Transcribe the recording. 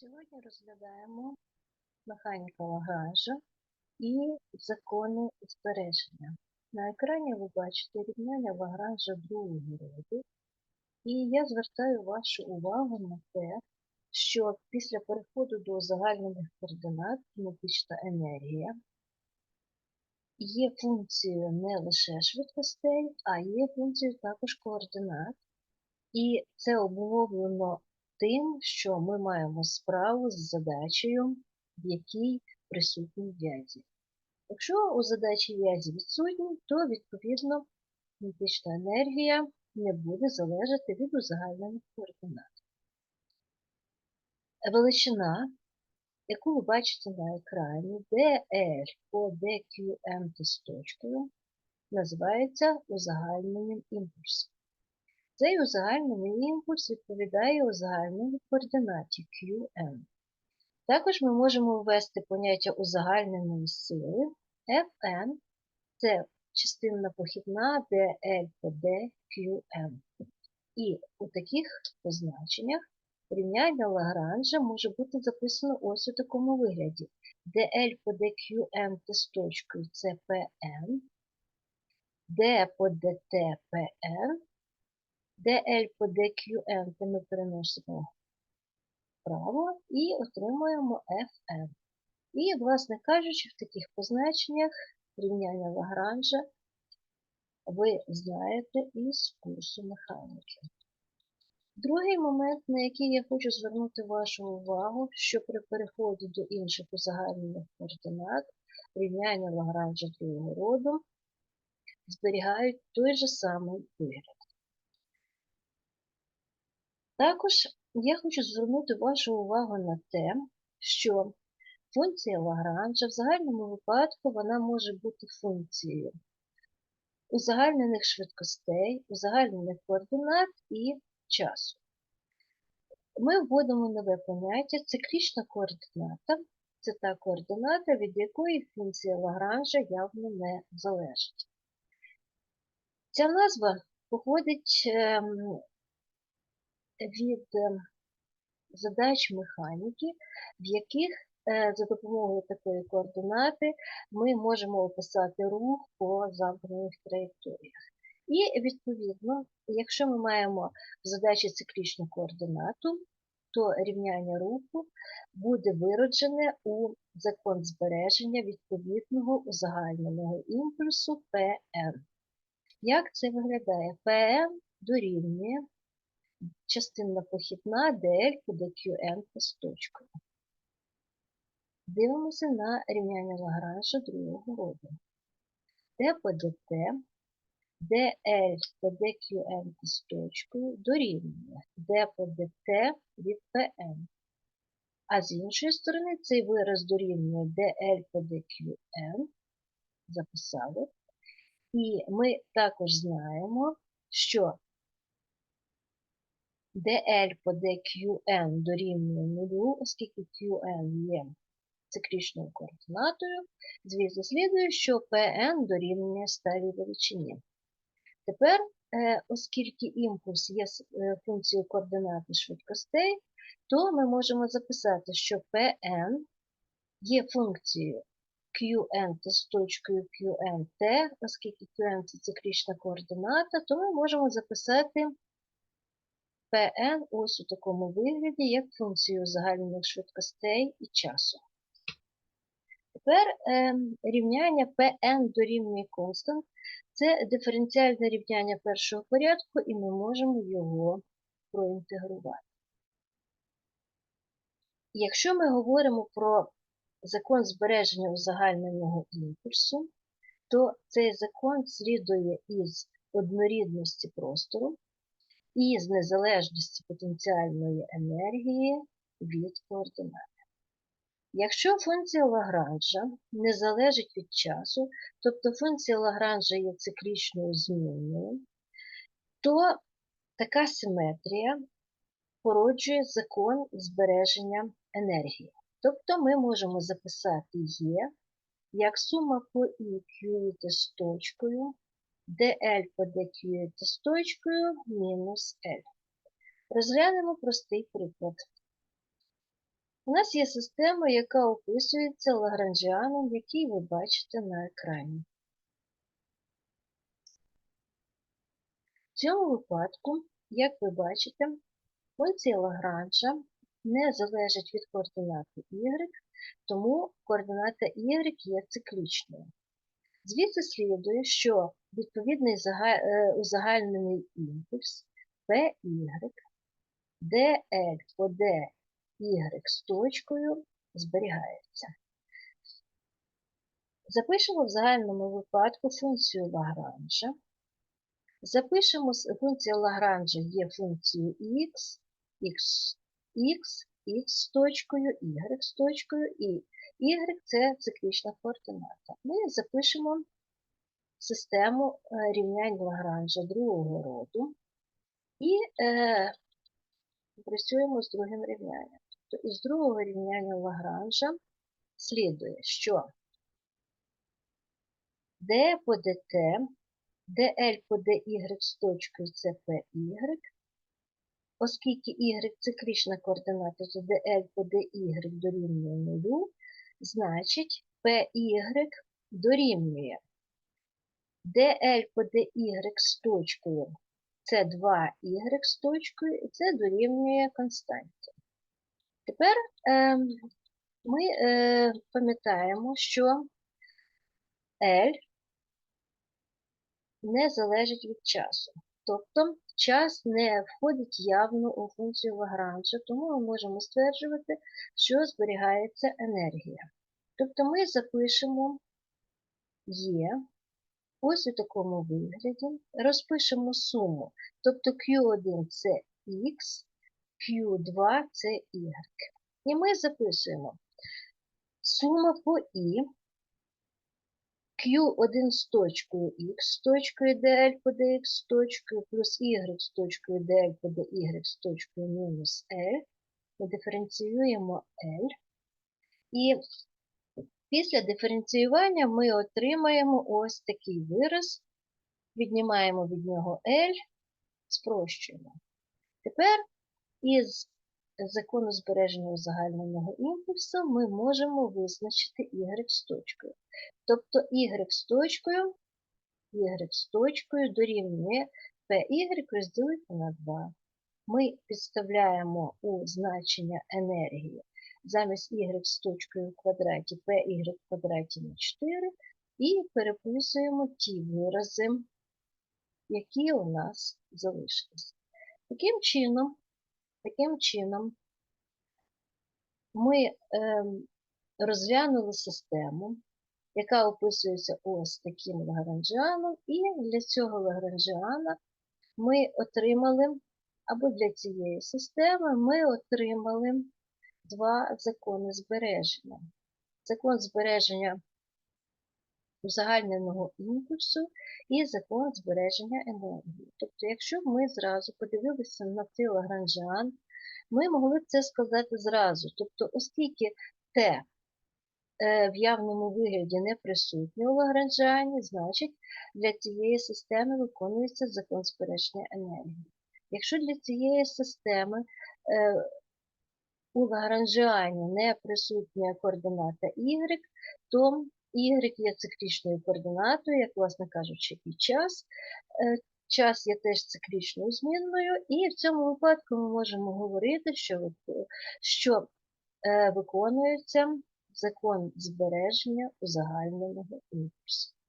Сьогодні розглядаємо механіка Лагранжа і закони збереження. На екрані ви бачите рівняння Лагранжа другого роду, і я звертаю вашу увагу на те, що після переходу до узагальнених координат кинетична енергія є функцією не лише швидкостей, а є функцією також координат. І це обумовлено тим, що ми маємо справу з задачею, в якій присутні в'язі. Якщо у задачі в'язі відсутні, то відповідно кинетична енергія не буде залежати від узагальнених координат. Величина, яку ви бачите на екрані, DL по DQM з точкою, називається узагальненим імпульсом. Цей узагальнений імпульс відповідає узагальненій координаті QM. Також ми можемо ввести поняття узагальненої сили Fn це частинна похідна dl по. І у таких позначеннях рівняння Лагранжа може бути записано ось у такому вигляді. dl по dQm з точкою це Pn, d по dt Pn, dl по dqm, то ми переносимо вправо і отримуємо Fn. І, власне кажучи, в таких позначеннях рівняння Лагранжа ви знаєте із курсу механіки. Другий момент, на який я хочу звернути вашу увагу, що при переході до інших узагальнених координат рівняння Лагранжа другого роду зберігають той же самий вигляд. Також я хочу звернути вашу увагу на те, що функція Лагранжа в загальному випадку вона може бути функцією узагальнених швидкостей, узагальнених координат і часу. Ми вводимо нове поняття циклічна координата. Це та координата, від якої функція Лагранжа явно не залежить. Ця назва походить від задач механіки, в яких за допомогою такої координати ми можемо описати рух по замкнених траєкторіях. І, відповідно, якщо ми маємо в задачі циклічну координату, то рівняння руху буде вироджене у закон збереження відповідного узагальненого імпульсу Pn. Як це виглядає? Pn дорівнює частинна похідна dl по dqn з точкою. Дивимося на рівняння Лагранжа другого роду. d по dt, dl по dqn з точкою дорівнює d по dt від pn. А з іншої сторони цей вираз дорівнює dl по dqn, записали. І ми також знаємо, що dl по dqn дорівнює нулю, оскільки qn є циклічною координатою, звідси слідує, що Pn дорівнює сталій величині. Тепер, оскільки імпульс є функцією координати швидкостей, то ми можемо записати, що Pn є функцією Qn з точкою QNT, оскільки Qn це циклічна координата, то ми можемо записати Pn ось у такому вигляді, як функцію загальних швидкостей і часу. Тепер е, рівняння Pn дорівнює constant – це диференціальне рівняння першого порядку, і ми можемо його проінтегрувати. Якщо ми говоримо про закон збереження узагальненого імпульсу, то цей закон слідує із однорідності простору і з незалежності потенціальної енергії від координат. Якщо функція Лагранжа не залежить від часу, тобто функція Лагранжа є циклічною змінною, то така симетрія породжує закон збереження енергії. Тобто ми можемо записати Е як сума по І QT з точкою, dl по dQT з точкою мінус L. Розглянемо простий приклад. У нас є система, яка описується лагранжіаном, який ви бачите на екрані. В цьому випадку, як ви бачите, функція Лагранжа не залежить від координати y, тому координата y є циклічною. Звідси слідує, що відповідний е, узагальнений імпульс PY, dl по dy з точкою зберігається. Запишемо в загальному випадку функцію Лагранжа. Запишемо функція Лагранжа є функцією x, x, x, x з точкою, y з точкою і y це циклічна координата. Ми запишемо систему е, рівнянь Лагранжа другого роду і е, працюємо з другим рівнянням. Тобто із другого рівняння Лагранжа слідує, що d по dt, dl по dy з точкою це py, оскільки y циклічна координата, то dl по dy дорівнює нулю, значить py дорівнює dl по dy з точкою це 2y з точкою, і це дорівнює константі. Тепер е, ми е, пам'ятаємо, що L не залежить від часу. Тобто час не входить явно у функцію Лагранжа, тому ми можемо стверджувати, що зберігається енергія. Тобто ми запишемо Є ось у такому вигляді, розпишемо суму. Тобто Q1 це X, Q2 це Y. І ми записуємо сума по І, Q1 з точкою X з точкою dl по dx з точкою плюс Y з точкою dl по dy з точкою мінус L. Ми диференціюємо L. І після диференціювання ми отримаємо ось такий вираз, віднімаємо від нього L, спрощуємо. Тепер із закону збереження узагальненого імпульсу ми можемо визначити y з точкою. Тобто y з точкою, y з точкою дорівнює py розділити на 2. Ми підставляємо у значення енергії замість y з точкою в квадраті py в квадраті на 4 і переписуємо ті вирази, які у нас залишились. Таким чином, Таким чином, ми е, розглянули систему, яка описується ось таким лагранжіаном, і для цього лагранжіана ми отримали, або для цієї системи ми отримали два закони збереження. Закон збереження узагальненого імпульсу і закон збереження енергії. Тобто, якщо б ми зразу подивилися на цей лагранжіан, ми могли б це сказати зразу. Тобто, оскільки Т в явному вигляді не присутнє у лагранжіані, значить для цієї системи виконується закон збереження енергії. Якщо для цієї системи у лагранжіані не присутня координата y, то y є циклічною координатою, як, власне кажучи, і час. Час є теж циклічною змінною, і в цьому випадку ми можемо говорити, що, що виконується закон збереження узагальненого імпульсу.